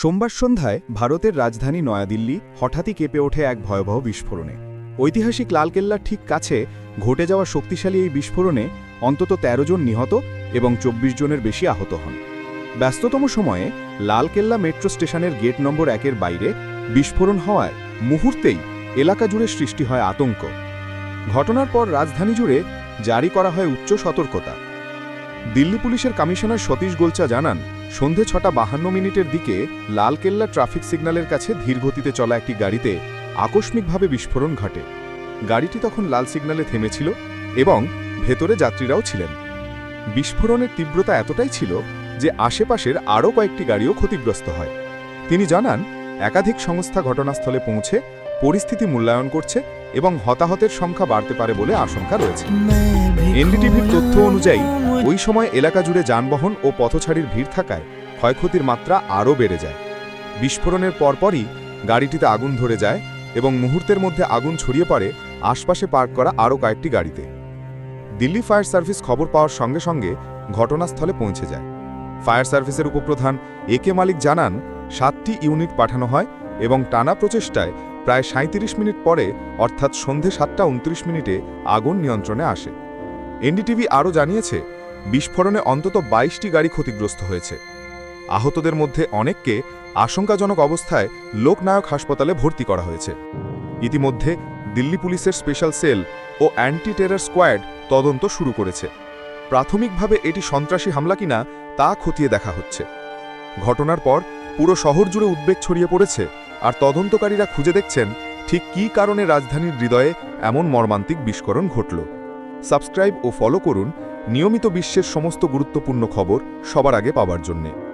সোমবার সন্ধ্যায় ভারতের রাজধানী নয়াদিল্লি হঠাৎই কেঁপে ওঠে এক ভয়াবহ বিস্ফোরণে। ঐতিহাসিক লালকেল্লার ঠিক কাছে ঘটে যাওয়া শক্তিশালী এই বিস্ফোরণে অন্তত ১৩ জন নিহত এবং ২৪ জনের বেশি আহত হন। ব্যস্ততম সময়ে লালকেল্লা মেট্রো স্টেশনের গেট নম্বর একের বাইরে বিস্ফোরণ হওয়ায় মুহূর্তেই এলাকা জুড়ে সৃষ্টি হয় আতঙ্ক। ঘটনার পর রাজধানী জুড়ে জারি করা হয় উচ্চ সতর্কতা। দিল্লি পুলিশের কমিশনার সতীশ গোলচা জানান সন্ধে ছটা বাহান্ন মিনিটের দিকে লালকেল্লা ট্রাফিক সিগন্যালের কাছে ধীরগতিতে চলা একটি গাড়িতে আকস্মিকভাবে বিস্ফোরণ ঘটে। গাড়িটি তখন লাল সিগন্যালে থেমেছিল এবং ভেতরে যাত্রীরাও ছিলেন। বিস্ফোরণের তীব্রতা এতটাই ছিল যে আশেপাশের আরও কয়েকটি গাড়িও ক্ষতিগ্রস্ত হয়। তিনি জানান, একাধিক সংস্থা ঘটনাস্থলে পৌঁছে পরিস্থিতি মূল্যায়ন করছে এবং হতাহতের সংখ্যা বাড়তে পারে বলে আশঙ্কা রয়েছে। এনডিটিভির তথ্য অনুযায়ী ওই সময় এলাকা জুড়ে যানবাহন ও পথছাড়ির ভিড় থাকায় ক্ষয়ক্ষতির মাত্রা আরও বেড়ে যায়। বিস্ফোরণের পরপরই গাড়িটিতে আগুন ধরে যায় এবং মুহূর্তের মধ্যে আগুন ছড়িয়ে পড়ে আশপাশে পার্ক করা আরও কয়েকটি গাড়িতে। দিল্লি ফায়ার সার্ভিস খবর পাওয়ার সঙ্গে সঙ্গে ঘটনাস্থলে পৌঁছে যায়। ফায়ার সার্ভিসের উপপ্রধান এ কে মালিক জানান সাতটি ইউনিট পাঠানো হয় এবং টানা প্রচেষ্টায় প্রায় সাঁত্রিশ মিনিট পরে, অর্থাৎ সন্ধে সাতটা উনত্রিশ মিনিটে, আগুন নিয়ন্ত্রণে আসে। এনডিটিভি আরও জানিয়েছে, বিস্ফোরণে অন্তত বাইশটি গাড়ি ক্ষতিগ্রস্ত হয়েছে। আহতদের মধ্যে অনেককে আশঙ্কাজনক অবস্থায় লোকনায়ক হাসপাতালে ভর্তি করা হয়েছে। ইতিমধ্যে দিল্লি পুলিশের স্পেশাল সেল ও অ্যান্টি টেরার স্কোয়াড তদন্ত শুরু করেছে। প্রাথমিকভাবে এটি সন্ত্রাসী হামলা কিনা, তা খতিয়ে দেখা হচ্ছে। ঘটনার পর পুরো শহর জুড়ে উদ্বেগ ছড়িয়ে পড়েছে আর তদন্তকারীরা খুঁজে দেখছেন ঠিক কী কারণে রাজধানীর হৃদয়ে এমন মর্মান্তিক বিস্ফোরণ ঘটল। সাবস্ক্রাইব ও ফলো করুন নিয়মিত বিশ্বের সমস্ত গুরুত্বপূর্ণ খবর সবার আগে পাওয়ার জন্যে।